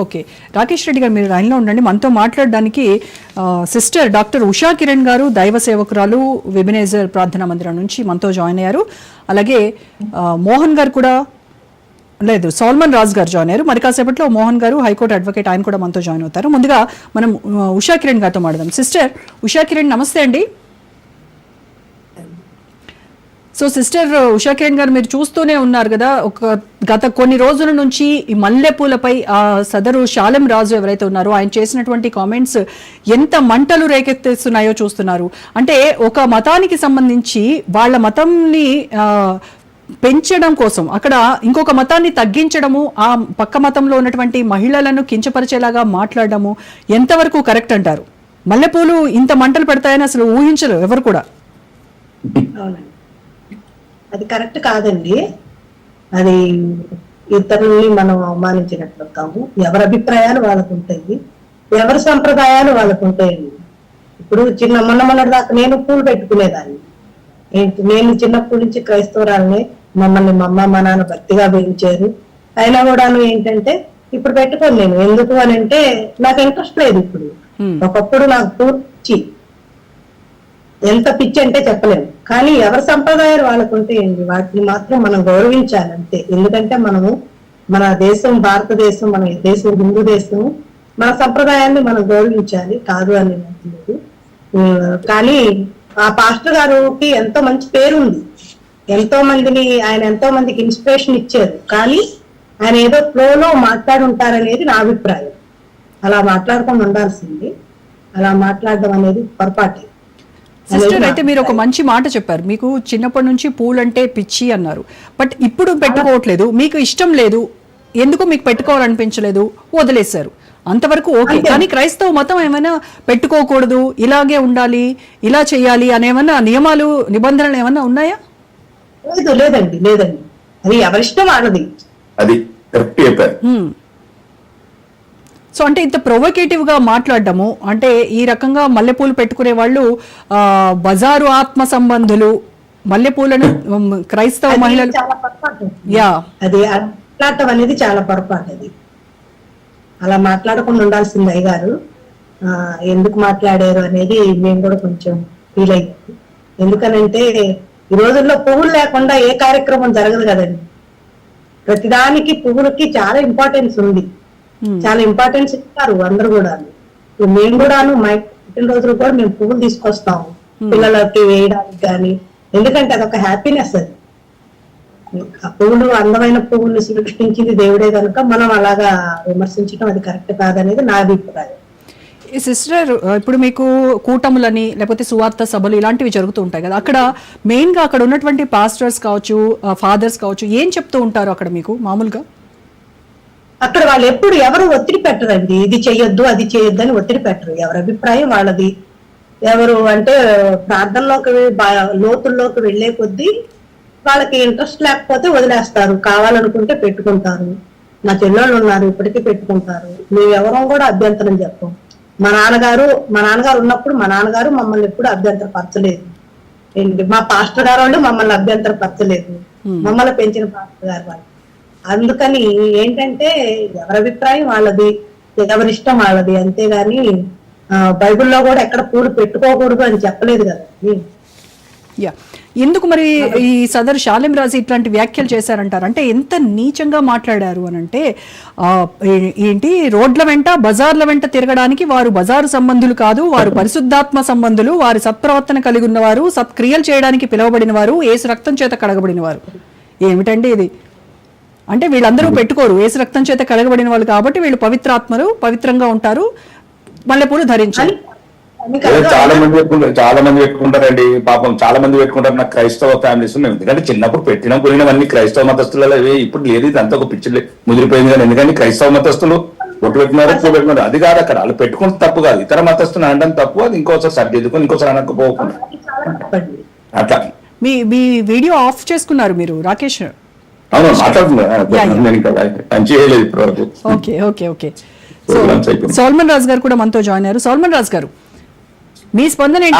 Okay. Rakesh Reddy గారు మీరు లైన్లో ఉండండి. మనతో మాట్లాడడానికి సిస్టర్ డాక్టర్ ఉషా కిరణ్ గారు దైవ సేవకురాలు వెబినేజర్ ప్రార్థనా మందిరం నుంచి మనతో జాయిన్ అయ్యారు. అలాగే మోహన్ గారు కూడా లేదు సోల్మన్ రాజ్ గారు జాయిన్ అయ్యారు. మరి కాసేపట్లో మోహన్ గారు హైకోర్టు అడ్వకేట్ ఆయన కూడా మనతో జాయిన్ అవుతారు. ముందుగా మనం ఉషా కిరణ్ గారితో మాట్లాడదాం. సిస్టర్ ఉషా కిరణ్ నమస్తే అండి. సో సిస్టర్ ఉషా కిరణ్ గారు మీరు చూస్తూనే ఉన్నారు కదా ఒక గత కొన్ని రోజుల నుంచి ఈ మల్లెపూలపై ఆ సదరు శాలం రాజు ఎవరైతే ఉన్నారో ఆయన చేసినటువంటి కామెంట్స్ ఎంత మంటలు రేకెత్తిస్తున్నాయో చూస్తున్నారు. అంటే ఒక మతానికి సంబంధించి వాళ్ళ మతంని పెంచడం కోసం అక్కడ ఇంకొక మతాన్ని తగ్గించడము ఆ పక్క మతంలో ఉన్నటువంటి మహిళలను కించపరిచేలాగా మాట్లాడడము ఎంతవరకు కరెక్ట్ అంటారు? మల్లెపూలు ఇంత మంటలు పెడతాయని అసలు ఊహించరు ఎవరు కూడా. అవునండి. అది కరెక్ట్ కాదండి. అది ఇతరుల్ని మనం అవమానించినట్లు అవుతాము ఎవరి అభిప్రాయాలు వాళ్ళకు ఉంటాయి ఎవరి సంప్రదాయాలు వాళ్ళకు ఉంటాయండి ఇప్పుడు చిన్న మొన్న మొన్నటి దాకా నేను పూలు పెట్టుకునేదాన్ని. నేను చిన్నప్పటి నుంచి క్రైస్తవురాలని మమ్మల్ని మా అమ్మ మా నాన్న భక్తిగా పెంచారు అయినా కూడాను ఏంటంటే ఇప్పుడు పెట్టుకోను నేను. ఎందుకు అని అంటే నాకు ఇంట్రెస్ట్ లేదు ఇప్పుడు. ఒకప్పుడు నాకు పూర్తి ఎంత పిచ్చి అంటే చెప్పలేము. కానీ ఎవరి సంప్రదాయాలు వాళ్ళకు ఉంటాయండి వాటిని మాత్రం మనం గౌరవించాలి అంతే ఎందుకంటే మనము మన దేశం భారతదేశం మన దేశం హిందూ దేశం మన సంప్రదాయాన్ని మనం గౌరవించాలి. కాదు అని లేదు కానీ ఆ పాస్టర్ గారికి ఎంతో మంచి పేరు ఉంది ఎంతో మందిని ఆయన ఎంతో మందికి ఇన్స్పిరేషన్ ఇచ్చారు. కానీ ఆయన ఏదో ఫ్లోలో మాట్లాడి ఉంటారనేది నా అభిప్రాయం. అలా మాట్లాడకుండా ఉండాల్సింది. అలా మాట్లాడడం అనేది పొరపాటే. సిస్టర్ అయితే మీరు ఒక మంచి మాట చెప్పారు. మీకు చిన్నప్పటి నుంచి పూలంటే పిచ్చి అన్నారు. బట్ ఇప్పుడు పెట్టుకోవట్లేదు. మీకు ఇష్టం లేదు. ఎందుకు మీకు పెట్టుకోవాలనిపించలేదు? వదిలేశారు. అంతవరకు ఓకే. కానీ క్రైస్తవ మతం ఏమైనా పెట్టుకోకూడదు? ఇలాగే ఉండాలి ఇలా చేయాలి అనేమన్నా నియమాలు నిబంధనలు ఏమన్నా ఉన్నాయా? లేదు లేదండి లేదండి. అది ఎవరిష్టం వాళ్ళది. అది కరెక్ట్ చెప్పారు. హ్మ్. సో అంటే ఇంత ప్రొవోకేటివ్గా మాట్లాడడము. అంటే ఈ రకంగా మల్లెపూలు పెట్టుకునే వాళ్ళు బజారు ఆత్మ సంబంధులు మల్లెపూలను క్రైస్తవ మహిళలు యా. అది మాట్లాడటం అనేది చాలా పొరపాటు అది. అలా మాట్లాడకుండా ఉండాల్సింది అయ్యగారు. ఎందుకు మాట్లాడారు అనేది మేము కూడా కొంచెం ఫీల్ అయ్యాము ఎందుకనంటే ఈ రోజుల్లో పువ్వులు లేకుండా ఏ కార్యక్రమం జరగదు కదండి. ప్రతిదానికి పువ్వులకి చాలా ఇంపార్టెన్స్ ఉంది. చాలా ఇంపార్టెన్స్ ఇస్తారు అందరు కూడా మేము కూడాను మా పుట్టినరోజులు కూడా మేము పువ్వులు తీసుకొస్తాము. పిల్లలకి వేయడానికి కానీ ఎందుకంటే అదొక హ్యాపీనెస్ అది. ఆ పువ్వులు అందమైన పువ్వులు సృష్టించింది దేవుడే కనుక మనం అలాగా విమర్శించడం అది కరెక్ట్ కాదనేది నా అభిప్రాయం. ఈ సిస్టర్ ఇప్పుడు మీకు కూటములని లేకపోతే సువార్త సభలు ఇలాంటివి జరుగుతూ ఉంటాయి కదా. అక్కడ మెయిన్గా అక్కడ ఉన్నటువంటి పాస్టర్స్ కావచ్చు ఫాదర్స్ కావచ్చు ఏం చెప్తూ ఉంటారు అక్కడ మీకు మామూలుగా? అక్కడ వాళ్ళు ఎప్పుడు ఎవరు ఒత్తిడి పెట్టరండి. ఇది చేయొద్దు అది చేయొద్దు అని ఒత్తిడి పెట్టరు. ఎవరి అభిప్రాయం వాళ్ళది. ఎవరు అంటే ప్రార్థనలోకి లోతుల్లోకి వెళ్ళే కొద్దీ వాళ్ళకి ఇంట్రెస్ట్ లేకపోతే వదిలేస్తారు. కావాలనుకుంటే పెట్టుకుంటారు. నా చెల్లెళ్ళు ఉన్నారు ఇప్పటికీ పెట్టుకుంటారు. మేము ఎవరం కూడా అభ్యంతరం చెప్పం. మా నాన్నగారు మా నాన్నగారు ఉన్నప్పుడు మా నాన్నగారు మమ్మల్ని ఎప్పుడు అభ్యంతర పరచలేదు ఏంటి మా పాస్టర్ గారు వాళ్ళు మమ్మల్ని అభ్యంతర పరచలేదు మమ్మల్ని పెంచిన పాస్టర్ గారు వాళ్ళు. అందుకని ఏంటంటే ఎవరి అభిప్రాయం వాళ్ళది ఎవరి ఇష్టం వాళ్ళది అంతేగాని బైబిల్లో కూడా ఎక్కడ పూలు పెట్టుకోకూడదు అని చెప్పలేదు కదా. యా ఎందుకు మరి ఈ సదరు షాలిం రాజు ఇట్లాంటి వ్యాఖ్యలు చేశారంటారు? అంటే ఎంత నీచంగా మాట్లాడారు అని అంటే ఏంటి రోడ్ల వెంట బజార్ల వెంట తిరగడానికి వారు బజారు సంబంధులు కాదు వారు పరిశుద్ధాత్మ సంబంధులు వారు సత్ప్రవర్తన కలిగి ఉన్నవారు సత్క్రియలు చేయడానికి పిలువబడిన వారు ఏసు రక్తం చేత కడగబడిన వారు ఏమిటండి ఇది? అంటే వీళ్ళందరూ పెట్టుకోరు. ఏసు రక్తం చేత కడగబడిన వాళ్ళు కాబట్టి వీళ్ళు పవిత్రాత్మలు పవిత్రంగా ఉంటారు మల్లెపూలు ధరించాలి. చాలా మంది పెట్టుకుంటారు చాలా మంది పెట్టుకుంటారండి. పాపం చాలా మంది పెట్టుకుంటారు. నాకు క్రైస్తవ ఫ్యామిలీస్ ఉన్నాయి. ఎందుకంటే చిన్నప్పుడు పెట్టిన పోయినవన్నీ క్రైస్తవ మతస్థులలో ఇప్పుడు లేదు ఇదంతా ఒక పిచ్చి ముదిరిపోయింది కానీ ఎందుకంటే క్రైస్తవ మతస్థులు ఒట్టు పెట్టినారు పూ పెట్టినారు. అది కాదు అక్కడ. వాళ్ళు పెట్టుకుంటే తప్పు కాదు. ఇతర మతస్థులు అనడం తప్పు. అది ఇంకోసారి సర్దిద్దుకొని ఇంకోసారి అనకపోకుండా. అట్లా. మీ మీ వీడియో ఆఫ్ చేసుకున్నారు మీరు రాకేష్? అవును okay okay okay so. Solomon Raju garu కూడా మనతో జాయిన్ అయ్యారు. సోల్మన్ రాజు గారు మీ స్పందన ఏంటి?